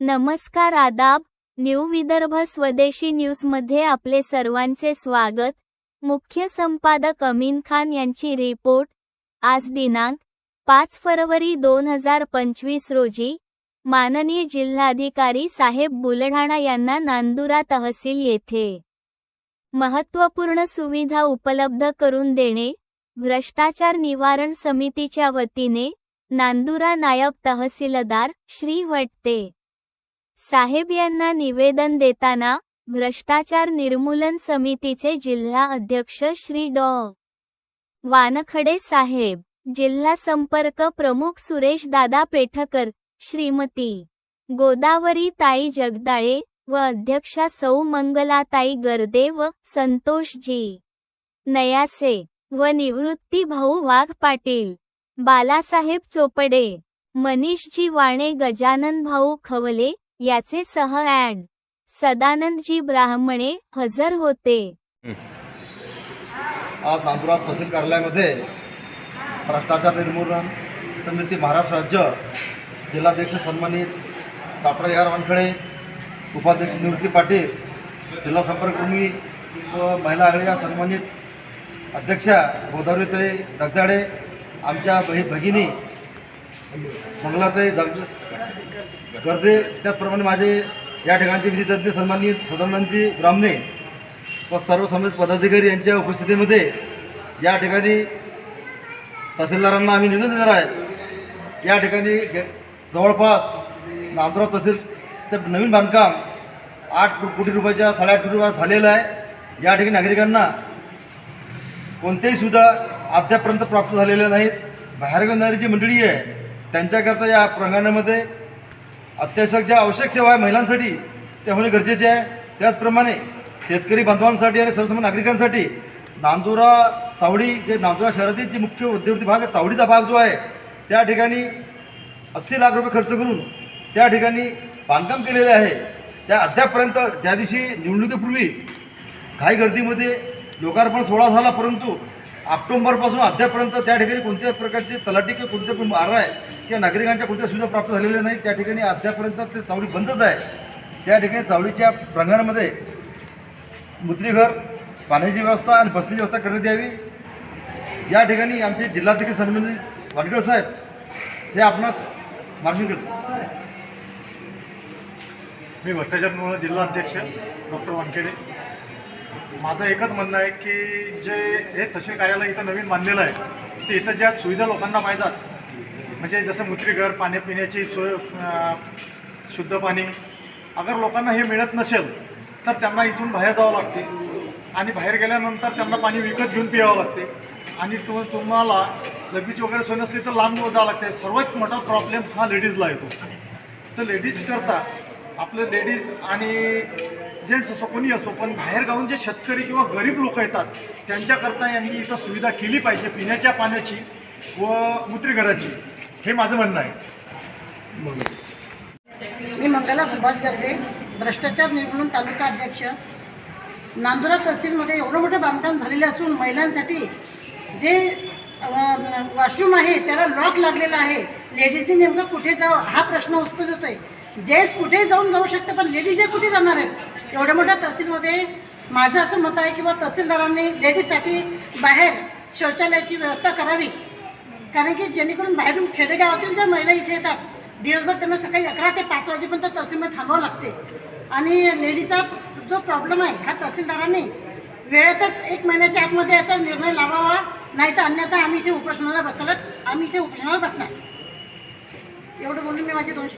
नमस्कार आदाब न्यू विदर्भ स्वदेशी न्यूजमध्ये आपले सर्वांचे स्वागत. मुख्य संपादक अमीन खान यांची रिपोर्ट. आज दिनांक पाच फरवरी दोन हजार पंचवीस रोजी माननीय जिल्हाधिकारी साहेब बुलढाणा यांना नांदुरा तहसील येथे महत्त्वपूर्ण सुविधा उपलब्ध करून देणे भ्रष्टाचार निवारण समितीच्या वतीने नांदुरा नायब तहसीलदार श्री वट्टे साहेब यांना निवेदन देताना भ्रष्टाचार निर्मूलन समितीचे जिल्हा अध्यक्ष श्री डॉ. वानखडे साहेब जिल्हा संपर्क प्रमुख सुरेश दादा पेठकर श्रीमती गोदावरी ताई जगदाळे व अध्यक्षा सौ मंगलाताई गर्दे व संतोषजी नयासे व निवृत्ती भाऊ वाघ पाटील बालासाहेब चोपडे मनीषजी वाणे गजानन भाऊ खवले याचे सह ॲड. सदानंदजी ब्राह्मणे हजर होते. आज नांदुरा तहसील कार्यालयामध्ये भ्रष्टाचार निर्मूलन समिती महाराष्ट्र राज्य जिल्हाध्यक्ष सन्मानित डॉक्टर आर वानखडे उपाध्यक्ष निवृत्ती पाटील जिल्हा संपर्ककर्मी व महिला आघाडीच्या सन्मानित अध्यक्षा गोदावरीताई जगदाडे आमच्या बही भगिनी मंगलाताई जग गर्दे त्याचप्रमाणे माझे या ठिकाणचे विधितज्ञ सन्मानित सदानंदजी ब्राह्मणे व सर्व समाज पदाधिकारी यांच्या उपस्थितीमध्ये या ठिकाणी तहसीलदारांना आम्ही निवेदन देणार आहेत. या ठिकाणी गे- जवळपास नांदुरा तहसीलचं नवीन बांधकाम आठ कोटी रुपयाच्या साडेआठ कोटी रुपयात झालेलं आहे. या ठिकाणी नागरिकांना कोणत्याही सुविधा अद्यापर्यंत प्राप्त झालेल्या नाहीत. बाहेरगणारी जी मंडळी आहे त्यांच्याकरता या प्रांगणामध्ये अत्यावश्यक ज्या आवश्यक सेवा आहे महिलांसाठी त्या होणे गरजेचे आहे. त्याचप्रमाणे शेतकरी बांधवांसाठी आणि सर्वसामान्य नागरिकांसाठी नांदुरा सावडी जे नांदुरा शहरातील जे मुख्य मध्यवर्ती भाग आहे सावडीचा भाग जो आहे त्या ठिकाणी अस्सी लाख रुपये खर्च करून त्या ठिकाणी बांधकाम केलेले आहे. त्या अद्यापपर्यंत ज्या दिवशी निवडणुकीपूर्वी घाई गर्दीमध्ये लोकार्पण सोहळा झाला परंतु ऑक्टोंबरपासून अद्यापर्यंत त्या ठिकाणी कोणत्याही प्रकारचे तलाठी किंवा कोणते पण मारा आहे किंवा नागरिकांच्या कोणत्या सुविधा प्राप्त झालेल्या नाही त्या ठिकाणी अद्यापर्यंत ते चावडी बंदच आहे. त्या ठिकाणी चावडीच्या प्रांगणामध्ये मुद्रीघर पाण्याची व्यवस्था आणि बसण्याची व्यवस्था करण्यात यावी. या ठिकाणी आमचे जिल्हाधिकारी संबंधित वानगड साहेब हे आपणास मार्गदर्शन करतात मी भ्रष्टाचार निर्मूलन जिल्हा अध्यक्ष डॉक्टर वानखेडे. माझं एकच म्हणणं आहे की जे हे तहसील कार्यालय इथं नवीन बांधलेलं आहे ते इथं ज्या सुविधा लोकांना पाहिजात म्हणजे जसं मुत्रीघर पाणी पिण्याची सोय शुद्ध पाणी अगर लोकांना हे मिळत नसेल तर त्यांना इथून बाहेर जावं लागते. आणि बाहेर गेल्यानंतर त्यांना पाणी विकत घेऊन पियावं लागते. आणि तुम तुम्हाला लगेच वगैरे सोय नसली तर लांब जावं लागते सर्वात मोठा प्रॉब्लेम हा लेडीजला येतो. तर लेडीज करता आपलं लेडीज आणि जेंट्स असो कोणी असो पण बाहेरगावून जे शेतकरी किंवा गरीब लोक येतात त्यांच्याकरता यांनी इथं सुविधा केली पाहिजे पिण्याच्या पाण्याची व मूत्रीघराची. हे माझं म्हणणं आहे. मी मंगला सुभाष गर्दे भ्रष्टाचार निर्मूलन तालुका अध्यक्ष. नांदुरा तहसीलमध्ये एवढं मोठं बांधकाम झालेलं असून महिलांसाठी जे वॉशरूम आहे त्याला लॉक लागलेला आहे. लेडीजनी नेमकं कुठे जावं? हा प्रश्न उत्पन्न होतो आहे जेंट्स कुठे जाऊन जाऊ शकते पण लेडीज हे कुठे जाणार आहेत? एवढ्या मोठ्या तहसीलमध्ये माझं असं मत आहे की बा तहसीलदारांनी लेडीजसाठी बाहेर शौचालयाची व्यवस्था करावी. कारण की जेणेकरून बाहेरून खेडेगावातील ज्या महिला इथे येतात दिवसभर त्यांना सकाळी अकरा ते पाच वाजेपर्यंत तहसीलमध्ये थांबावं लागते. आणि लेडीचा जो प्रॉब्लेम आहे हा तहसीलदारांनी वेळेतच एक महिन्याच्या आतमध्ये याचा निर्णय लावावा. नाही तर अन्यथा आम्ही इथे उपोषणाला बसायला आम्ही इथे उपोषणाला बसणार. एवढं बोलून मी माझे दोनशे